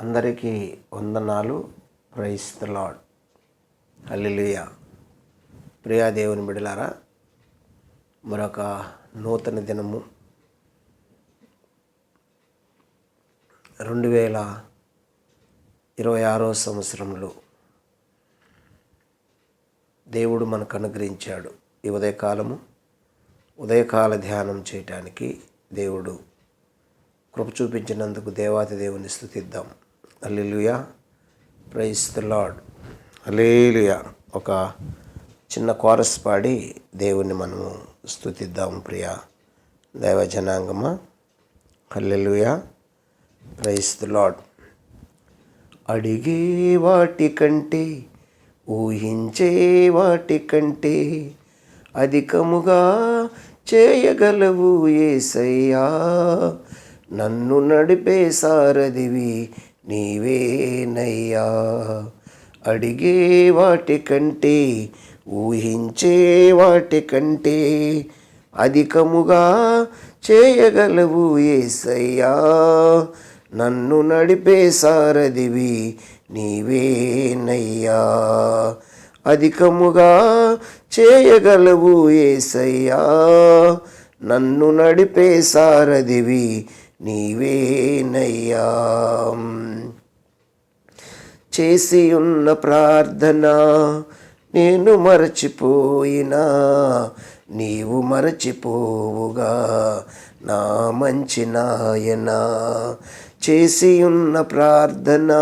అందరికీ వందనాలు. Praise the Lord hallelujah. Priya దేవుని బిడలారా మరొక నూతన దినము. రెండు వేల ఇరవై ఆరో సంవత్సరంలో దేవుడు మనకు అనుగ్రహించాడు. ఈ ఉదయకాలము ఉదయకాల ధ్యానం చేయటానికి దేవుడు కృప చూపించినందుకు దేవాతి దేవుని స్థుతిద్దాం. Hallelujah praise the Lord hallelujah ఒక చిన్న కోరస్ పాడి దేవుణ్ణి మనము స్థుతిద్దాము ప్రియా దైవ జనాంగమా హల్లెలుయా ప్రైజ్ ద లాడ్ అడిగే వాటి కంటే ఊహించే వాటి కంటే అధికముగా చేయగలవు ఏసయ్యా. నన్ను నడిపే సారథివి నీవేనయ్యా. అడిగే వాటి కంటే ఊహించే వాటి కంటే అధికముగా చేయగలవు ఏసయ్యా. నన్ను నడిపే సారథివి నీవేనయ్యా. అధికముగా చేయగలవు ఏసయ్యా. నన్ను నడిపే సారథివి నీవేనయ్యా. చేసి ఉన్న ప్రార్థన నేను మరచిపోయినా నీవు మరచిపోవుగా నా మంచి నాయన. చేసి ఉన్న ప్రార్థన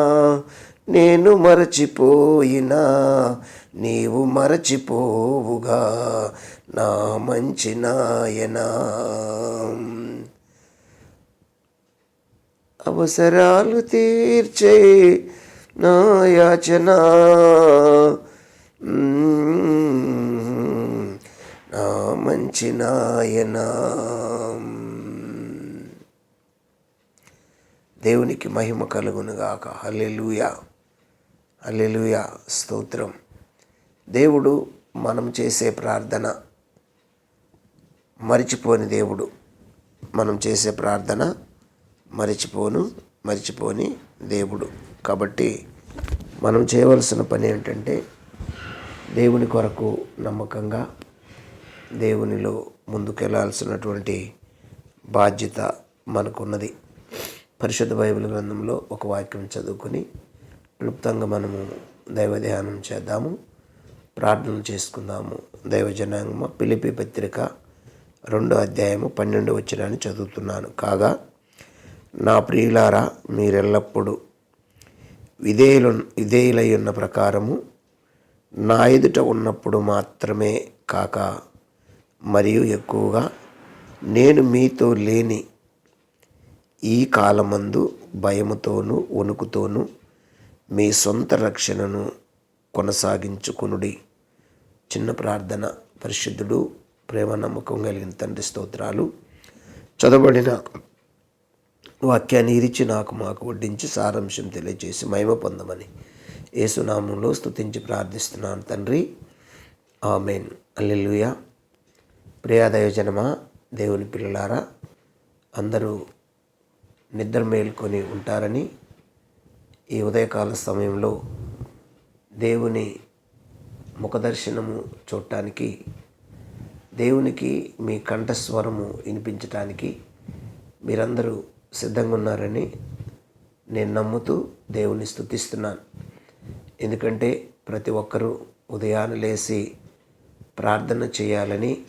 నేను మరచిపోయినా నీవు మరచిపోవుగా నా మంచి నాయనా. అవసరాలు తీర్చే నా యాచన. నా మంచి నాయన. దేవునికి మహిమ కలుగునుగాక. హల్లెలూయా. హల్లెలూయా. స్తోత్రం. దేవుడు మనం చేసే ప్రార్థన మరిచిపోని దేవుడు మనం చేసే ప్రార్థన మరిచిపోను మరిచిపోని దేవుడు. కాబట్టి మనం చేయవలసిన పని ఏంటంటే దేవుని కొరకు నమ్మకంగా దేవునిలో ముందుకెళ్ళాల్సినటువంటి బాధ్యత మనకున్నది. పరిశుద్ధ బైబిల్ గ్రంథంలో ఒక వాక్యం చదువుకుని క్లుప్తంగా మనము దైవ ధ్యానం చేద్దాము. ప్రార్థన చేసుకుందాము. దైవ జనాంగమ పిలిపి పత్రిక రెండో అధ్యాయము పన్నెండు వచ్చినాన్ని చదువుతున్నాను. కాగా నా ప్రియులారా మీరెల్లప్పుడూ విధేయులు విధేయులై ఉన్న ప్రకారము నా ఎదుట ఉన్నప్పుడు మాత్రమే కాక మరియు ఎక్కువగా నేను మీతో లేని ఈ కాలమందు భయముతోనూ వణుకుతోనూ మీ సొంత రక్షణను కొనసాగించుకునుడి. చిన్న ప్రార్థన పరిశుద్ధుడు ప్రేమ నమ్మకం కలిగిన తండ్రి స్తోత్రాలు. చదవబడిన వాక్యాన్ని ఇరిచి నాకు మాకు వడ్డించి సారాంశం తెలియజేసి మహిమ పొందమని ఏసునామంలో స్తుతించి ప్రార్థిస్తున్నాను తండ్రి. ఆమెన్. అల్లెలుయ ప్రియాదయోజనమా దేవుని పిల్లలారా అందరూ నిద్ర మేల్కొని ఉంటారని ఈ ఉదయకాల సమయంలో దేవుని ముఖదర్శనము చూడటానికి దేవునికి మీ కంఠస్వరము వినిపించటానికి మీరందరూ సిద్ధంగా ఉన్నారని నేను నమ్ముతూ దేవుని స్థుతిస్తున్నాను ఎందుకంటే ప్రతి ఒక్కరూ ఉదయాన్నే లేచి ప్రార్థన చేయాలని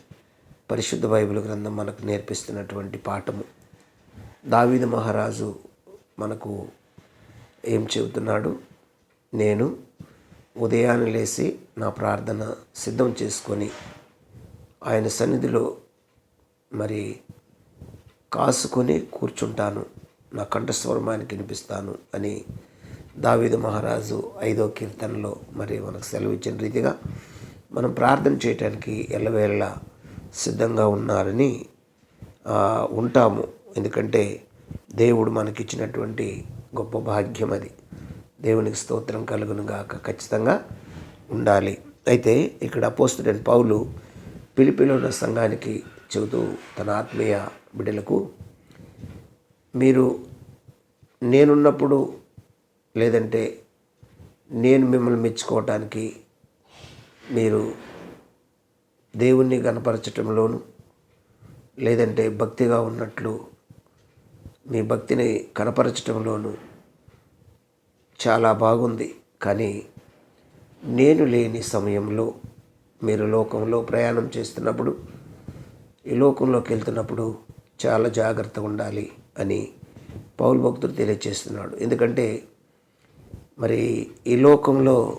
పరిశుద్ధ బైబిల్ గ్రంథం మనకు నేర్పిస్తున్నటువంటి పాఠము. దావీద మహారాజు మనకు ఏం చెబుతున్నాడు? నేను ఉదయాన్నే లేచి నా ప్రార్థన సిద్ధం చేసుకొని ఆయన సన్నిధిలో మరి కాసుకొని కూర్చుంటాను. నా కంఠస్వరం వినిపిస్తాను అని దావీదు మహారాజు ఐదో కీర్తనలో మరి మనకు సెలవు ఇచ్చిన రీతిగా మనం ప్రార్థన చేయటానికి ఎల్లవేళ సిద్ధంగా ఉన్నారని ఉంటాము. ఎందుకంటే దేవుడు మనకిచ్చినటువంటి గొప్ప భాగ్యం అది. దేవునికి స్తోత్రం కలుగును గాక. ఖచ్చితంగా ఉండాలి. అయితే ఇక్కడ అపోస్తుడైన పౌలు పిలిపిలో ఉన్న సంఘానికి చెబుతూ తన ఆత్మీయ బిడ్డలకు మీరు నేనున్నప్పుడు లేదంటే నేను మిమ్మల్ని మెచ్చుకోవటానికి మీరు దేవుణ్ణి కనపరచటంలోను లేదంటే భక్తిగా ఉన్నట్లు మీ భక్తిని కనపరచటంలోను చాలా బాగుంది. కానీ నేను లేని సమయంలో మీరు లోకంలో ప్రయాణం చేస్తున్నప్పుడు ఈ లోకంలోకి వెళ్తున్నప్పుడు చాలా జాగ్రత్తగా ఉండాలి అని పౌరు భక్తుడు తెలియజేస్తున్నాడు ఎందుకంటే మరి ఈ లోకంలో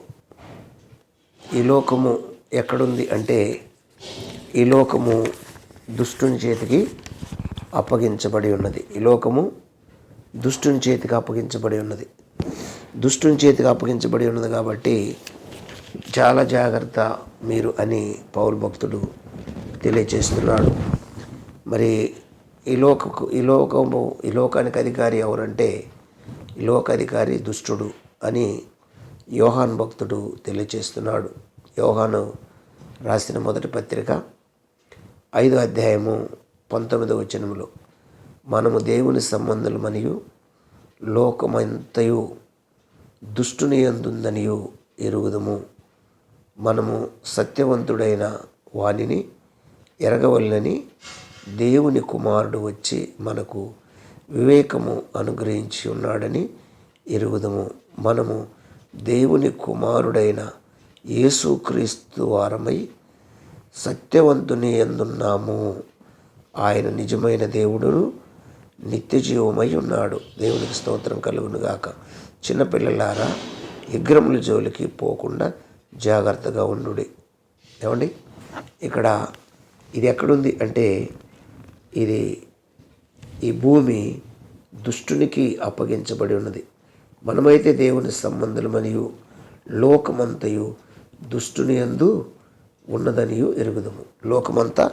ఈ లోకము ఎక్కడుంది అంటే ఈ లోకము దుష్టుని చేతికి అప్పగించబడి ఉన్నది. ఈ లోకము దుష్టుని చేతికి అప్పగించబడి ఉన్నది. దుష్టుని చేతికి అప్పగించబడి ఉన్నది కాబట్టి చాలా జాగ్రత్త మీరు అని పౌరు భక్తుడు తెలియచేస్తున్నాడు మరి ఈ లోకకు ఈ లోకము ఈ లోకానికి అధికారి ఎవరంటే ఈ లోకాధికారి దుష్టుడు అని యోహాన్ భక్తుడు తెలియచేస్తున్నాడు యోహాను రాసిన మొదటి పత్రిక ఐదో అధ్యాయము పంతొమ్మిదవ వచనములో మనము దేవుని సంబంధులు మరియు లోకమంతయు దుష్టుని ఎందుందనియు ఎరుగుదము. మనము సత్యవంతుడైన వానిని ఎరగవల్లని దేవుని కుమారుడు వచ్చి మనకు వివేకము అనుగ్రహించి ఉన్నాడని ఎరుగుదము. మనము దేవుని కుమారుడైన యేసుక్రీస్తు వారమై సత్యవంతుని ఎందున్నాము? ఆయన నిజమైన దేవుడును నిత్యజీవమై ఉన్నాడు. దేవునికి స్తోత్రం కలుగునుగాక. చిన్నపిల్లలారా విగ్రహముల జోలికి పోకుండా జాగ్రత్తగా ఉండుడి. ఏమండి? ఇక్కడ ఇది ఎక్కడుంది అంటే ఇది ఈ భూమి దుష్టునికి అప్పగించబడి ఉన్నది. మనమైతే దేవుని సంబంధులు మరియు లోకమంతయు దుష్టుని యందు ఉన్నదనియు ఎరుగుదము. లోకమంతా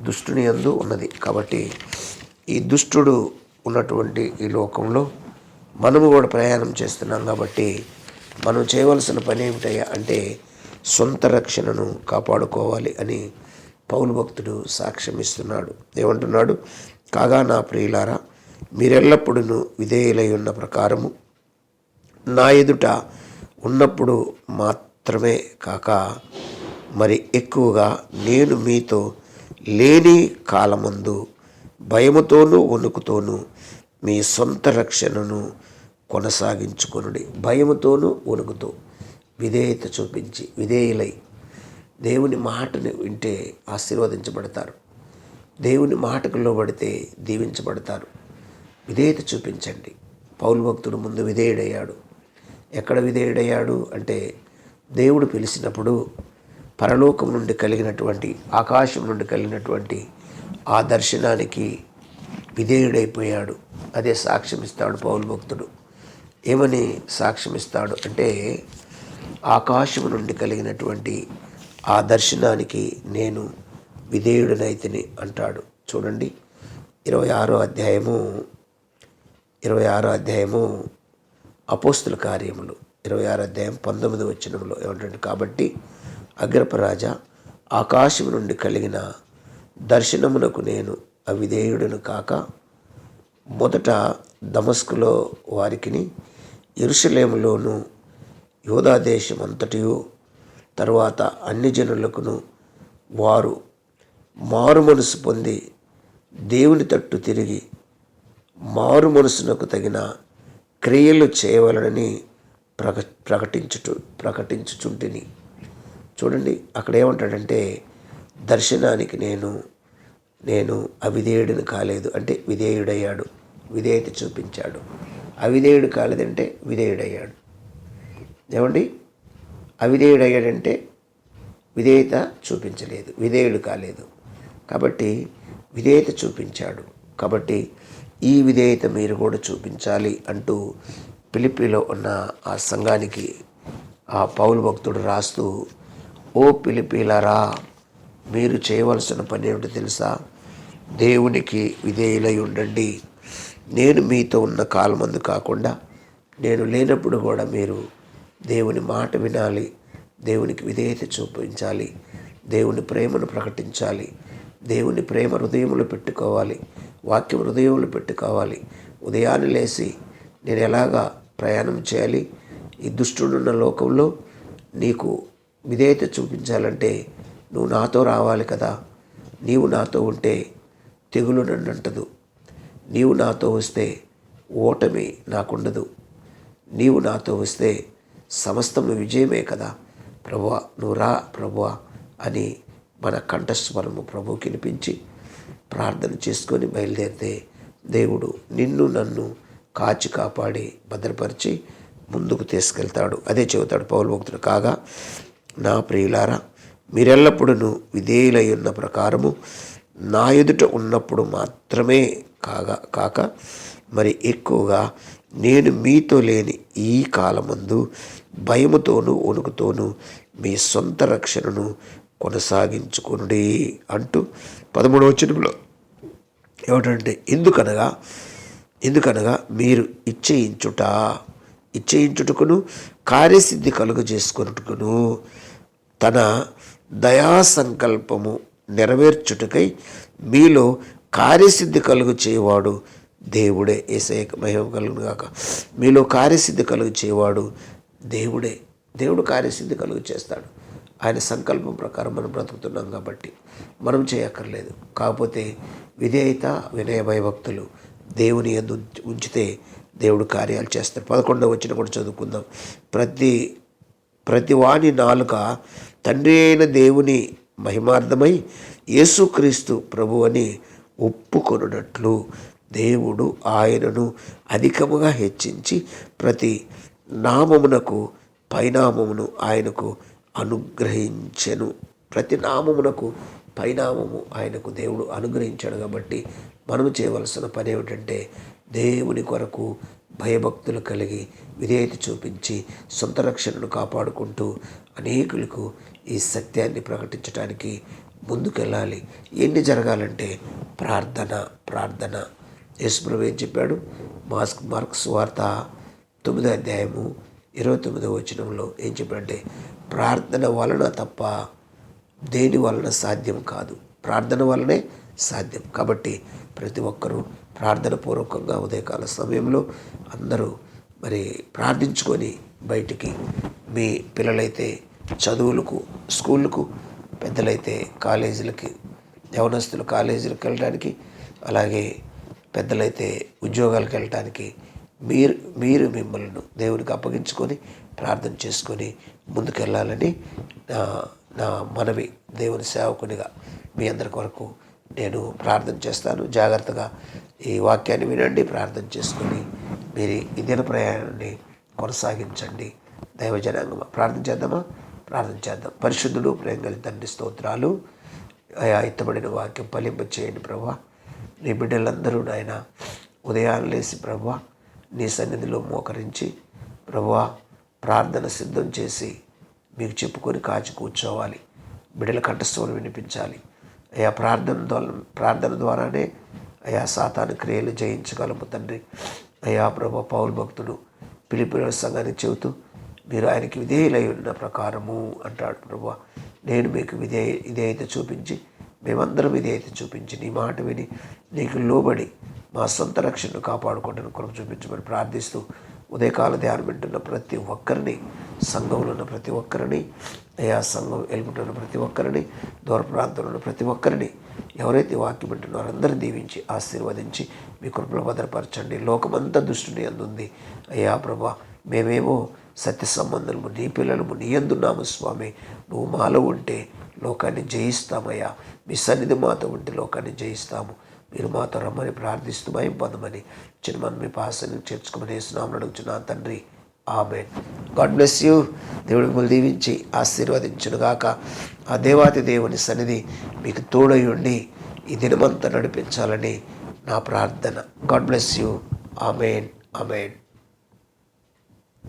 దుష్టుని యందు ఉన్నది. కాబట్టి ఈ దుష్టుడు ఉన్నటువంటి ఈ లోకంలో మనము కూడా ప్రయాణం చేస్తున్నాం కాబట్టి మనం చేయవలసిన పని ఏమిటయ్యా అంటే సొంత రక్షణను కాపాడుకోవాలి అని పౌలు భక్తుడు సాక్ష్యం ఇస్తున్నాడు. ఏమంటున్నాడు? కాగా నా ప్రియులారా మీరెల్లప్పుడూ విధేయులై ఉన్న ప్రకారము నా ఎదుట ఉన్నప్పుడు మాత్రమే కాక మరి ఎక్కువగా నేను మీతో లేని కాలమందు భయముతోనూ వణుకుతోనూ మీ సొంత రక్షణను కొనసాగించుకొనుడి. భయముతోనూ వణుకుతూ విధేయత చూపించి విధేయులై దేవుని మాటను వింటే ఆశీర్వదించబడతారు. దేవుని మాటకు లోబడితే దీవించబడతారు. విధేయత చూపించండి. పౌలు భక్తుడు ముందు విధేయుడయ్యాడు. ఎక్కడ విధేయుడయ్యాడు అంటే దేవుడు పిలిచినప్పుడు పరలోకం నుండి కలిగినటువంటి ఆకాశం నుండి కలిగినటువంటి ఆ దర్శనానికి విధేయుడైపోయాడు. అదే సాక్ష్యం ఇస్తాడు పౌలు భక్తుడు. ఏమని సాక్ష్యం ఇస్తాడు అంటే ఆకాశం నుండి కలిగినటువంటి ఆ దర్శనానికి నేను విధేయుడనైతిని అంటాడు. చూడండి ఇరవై ఆరో అధ్యాయము ఇరవై ఆరో అధ్యాయము అపోస్తుల కార్యములు. ఇరవై ఆరో అధ్యాయం పంతొమ్మిది వచ్చినంలో ఏమంటే కాబట్టి అగ్రపరాజా ఆకాశం నుండి కలిగిన దర్శనమునకు నేను అవిధేయుడను కాక మొదట దమస్కులో వారికిని ఇరుషలేములోను యోధా దేశం తరువాత అన్ని జనులకును వారు మారు మనసు పొంది దేవుని తట్టు తిరిగి మారు మనసునకు తగిన క్రియలు చేయవలనని ప్రక ప్రకటించుట ప్రకటించుచుంటిని. చూడండి అక్కడ ఏమంటాడంటే దర్శనానికి నేను నేను అవిధేయుడిని కాలేదు. అంటే విధేయుడయ్యాడు విధేయత చూపించాడు. అవిధేయుడు కాలేదంటే విధేయుడయ్యాడు. ఏమండి? అవిధేయుడయ్యాడంటే విధేయత చూపించలేదు విధేయుడు కాలేదు. కాబట్టి విధేయత చూపించాడు. కాబట్టి ఈ విధేయత మీరు కూడా చూపించాలి అంటూ పిలిపిలో ఉన్న ఆ సంఘానికి ఆ పౌలు భక్తుడు రాస్తూ ఓ పిలిపిలరా మీరు చేయవలసిన పని ఏమిటి తెలుసా? దేవునికి విధేయులై ఉండండి. నేను మీతో ఉన్న కాలమందు కాకుండా నేను లేనప్పుడు కూడా మీరు దేవుని మాట వినాలి. దేవునికి విధేయత చూపించాలి. దేవుని ప్రేమను ప్రకటించాలి. దేవుని ప్రేమ హృదయములు పెట్టుకోవాలి. వాక్యం హృదయములు పెట్టుకోవాలి. ఉదయాన్నే లేచి నేను ఎలాగా ప్రయాణం చేయాలి? ఈ దుష్టుడున్న లోకంలో నీకు విధేయత చూపించాలంటే నువ్వు నాతో రావాలి కదా? నీవు నాతో ఉంటే తెగులు నన్నంటదు నీవు నాతో వస్తే ఓటమి నాకుండదు. నీవు నాతో వస్తే సమస్తము విజయమే కదా. ప్రభువ నువ్వు రా ప్రభువ అని మన కంఠస్వరము ప్రభు వినిపించి ప్రార్థన చేసుకొని బయలుదేరితే దేవుడు నిన్ను నన్ను కాచి కాపాడి భద్రపరిచి ముందుకు తీసుకెళ్తాడు. అదే చెబుతాడు పౌరు భక్తుడు. కాగా నా ప్రియులారా మీరెల్లప్పుడూ విధేయులై ఉన్న ప్రకారము నా ఎదుట ఉన్నప్పుడు మాత్రమే కాగా కాక మరి ఎక్కువగా నేను మీతో లేని ఈ కాలమందు భయముతోనూ వణుకుతోనూ మీ సొంత రక్షణను కొనసాగించుకునుడి అంటూ పదమూడవ వచనంలో ఏమిటంటే ఎందుకనగా ఎందుకనగా మీరు ఇచ్చయించుట ఇచ్చయించుటకును కార్యసిద్ధి కలుగు చేసుకున్నట్టుకును తన దయా సంకల్పము నెరవేర్చుటకై మీలో కార్యసిద్ధి కలుగు చేయవాడు దేవుడే ఏసైక మహిమ కలుగును కాక మీలో కార్యసిద్ధి కలుగు చేయవాడు దేవుడే. దేవుడు కార్యసిద్ధి కలుగు చేస్తాడు. ఆయన సంకల్పం ప్రకారం మనం బ్రతుకుతున్నాం కాబట్టి మనం చేయక్కర్లేదు. కాకపోతే విధేయత వినయ భయభక్తులు దేవుని ఎందు ఉంచితే దేవుడు కార్యాలు చేస్తాడు పదకొండవ వచ్చిన కూడా చదువుకుందాం. ప్రతి ప్రతి వాని నాలుక తండ్రి అయిన దేవుని మహిమార్థమై యేసుక్రీస్తు ప్రభు అని ఒప్పుకొనున్నట్లు దేవుడు ఆయనను అధికముగా హెచ్చించి ప్రతి నామమునకు పైనామమును ఆయనకు అనుగ్రహించెను. ప్రతి నామమునకు పైనామము ఆయనకు దేవుడు అనుగ్రహించాడు కాబట్టి మనం చేయవలసిన పని ఏమిటంటే దేవుని కొరకు భయభక్తులు కలిగి విధేయత చూపించి సొంత రక్షణను కాపాడుకుంటూ అనేకులకు ఈ సత్యాన్ని ప్రకటించడానికి ముందుకెళ్ళాలి. ఎన్ని జరగాలంటే ప్రార్థన ప్రార్థన. యేసుప్రభు ఏం చెప్పాడు? మాస్క్ మార్క్స్ వార్త తొమ్మిదో అధ్యాయము ఇరవై తొమ్మిదో వచనంలో ఏం చెప్పాడంటే ప్రార్థన వలన తప్ప దేని వలన సాధ్యం కాదు. ప్రార్థన వలనే సాధ్యం. కాబట్టి ప్రతి ఒక్కరూ ప్రార్థన పూర్వకంగా ఉదయకాల సమయంలో అందరూ మరి ప్రార్థించుకొని బయటికి మీ పిల్లలైతే చదువులకు స్కూళ్ళకు పెద్దలైతే కాలేజీలకి యవనస్తులు కాలేజీలకు వెళ్ళడానికి అలాగే పెద్దలైతే ఉద్యోగాలకు వెళ్ళటానికి మీరు మీరు మిమ్మల్ని దేవునికి అప్పగించుకొని ప్రార్థన చేసుకొని ముందుకెళ్ళాలని నా నా మనవి దేవుని సేవకునిగా మీ అందరి కొరకు నేను ప్రార్థన చేస్తాను. జాగ్రత్తగా ఈ వాక్యాన్ని వినండి ప్రార్థన చేసుకొని మీరు ఈ దిన ప్రయాణాన్ని కొనసాగించండి. దైవజనాంగమా ప్రార్థన చేద్దామా? ప్రార్థన చేద్దాం. పరిశుద్ధుడు ప్రేంగలి తండ్రి స్తోత్రాలు. అయా ఎత్తబడిన వాక్యం ఫలింప చేయండి ప్రభా. నీ బిడ్డలందరూ నాయన ఉదయాన్ని లేచి ప్రభా నీ సన్నిధిలో మోకరించి ప్రభా ప్రార్థన సిద్ధం చేసి మీకు చెప్పుకొని కాచి కూర్చోవాలి. బిడ్డల కంఠస్వరం వినిపించాలి. అయా ప్రార్థన ద్వారా ప్రార్థన ద్వారానే అయా సాతాను క్రియలు జయించగలము తండ్రి. అయా ప్రభా పౌరు భక్తుడు పిలిపిన సంఘానికి చెబుతూ మీరు ఆయనకి విధేయులై ఉన్న ప్రకారము అంటాడు ప్రభా నేను మీకు విధేయ అయితే చూపించి మేమందరం విధేయత చూపించి నీ మాట విని నీకు లోబడి మా సొంత రక్షణను కాపాడుకుంటున్న కొరకు చూపించమని ప్రార్థిస్తూ ఉదయకాల ధ్యానం వింటున్న ప్రతి ఒక్కరిని సంఘంలో ఉన్న ప్రతి ఒక్కరిని అయా సంఘం వెళ్ళుకుంటున్న ప్రతి ఒక్కరిని దూర ప్రాంతంలో ఉన్న ప్రతి ఒక్కరిని ఎవరైతే వాక్యం వింటున్నారో అందరిని దీవించి ఆశీర్వదించి మీ కృపలో భద్రపరచండి. లోకమంతా దుష్టుని అందుంది. అయ్యా ప్రభా మేమేమో సత్య సంబంధము నీ పిల్లలము నీ ఎందున్నాము స్వామి. నువ్వు మాలో ఉంటే లోకాన్ని జయిస్తామయ్యా. మీ సన్నిధి మాతో ఉంటే లోకాన్ని జయిస్తాము. మీరు మాతో రమ్మని ప్రార్థిస్తూ భయం పొందమని చిన్నమని మీ పాసని చేర్చుకోమని వేస్తున్నామని అడుగుతున్నా తండ్రి. ఆమె గాడ్ బ్లెస్ యూ. దేవుడి మిమ్మల్ని దీవించి ఆశీర్వదించునుగాక. ఆ దేవాతి దేవుని సన్నిధి మీకు తోడై ఉండి ఈ దినమంతా నడిపించాలని నా ప్రార్థన. God bless you. Amen. Amen.